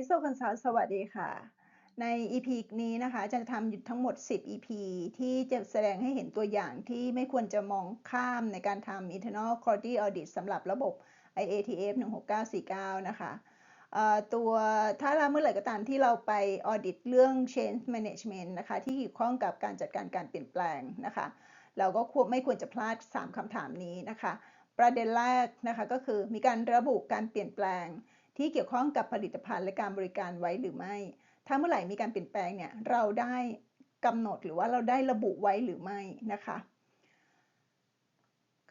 ISO Consult สวัสดีค่ะ ใน EP นี้นะคะจะทำอยู่ทั้งหมด 10 EP ที่จะแสดงให้เห็นตัวอย่างที่ไม่ควรจะมองข้ามในการทำ internal quality audit สำหรับระบบ IATF 16999นะคะตัวถ้าเราเมื่อไหร่ก็ตามที่เราไป audit เรื่อง change management นะคะ ที่เกี่ยวข้องกับการจัดการการเปลี่ยนแปลงนะคะ เราก็ควรไม่ควรจะพลาด 3คำถามนี้นะคะ ประเด็นแรกนะคะก็คือมีการระบุการเปลี่ยนแปลง ที่เกี่ยวข้องกับผลิตภัณฑ์และการบริการไว้หรือไม่ ถ้าเมื่อไหร่มีการเปลี่ยนแปลงเนี่ยเราได้กำหนดหรือว่าเราได้ระบุไว้หรือไม่นะคะ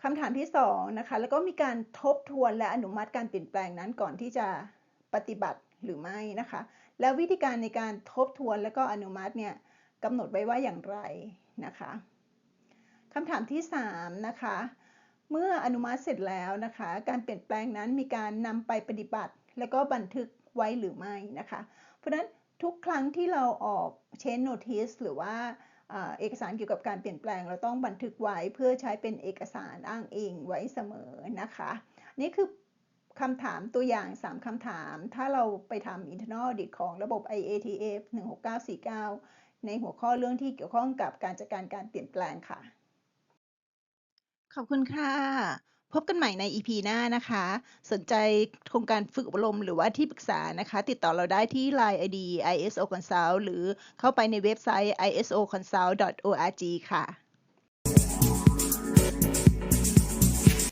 คำถามที่สองนะคะแล้วก็มีการทบทวนและอนุมัติการเปลี่ยนแปลงนั้นก่อนที่จะปฏิบัติหรือไม่นะคะ แล้ววิธีการในการทบทวนและก็อนุมัติเนี่ยกำหนดไว้ว่าอย่างไรนะคะคำถามที่สามนะคะ เมื่ออนุมัติเสร็จแล้วนะคะ การเปลี่ยนแปลงนั้นมีการนำไปปฏิบัติ แล้วก็บันทึกไว้หรือไม่นะคะ เพราะฉะนั้นทุกครั้งที่เราออก change notice หรือว่าเอกสารเกี่ยวกับการเปลี่ยนแปลง เราต้องบันทึกไว้เพื่อใช้เป็นเอกสารอ้างอิงไว้เสมอนะคะ นี่คือคำถามตัวอย่าง 3 คำถาม ถ้าเราไปทำ internal audit ของระบบ IATF 16949 ในหัวข้อเรื่องที่เกี่ยวข้องกับการจัดการการเปลี่ยนแปลงค่ะ ขอบคุณค่ะ พบกันใหม่ใน EP หน้านะคะ สนใจโครงการฝึกอบรมหรือว่าที่ปรึกษานะคะ ติดต่อเราได้ที่ Line ID ISO Consult หรือเข้าไปในเว็บไซต์ isoconsult.org ค่ะ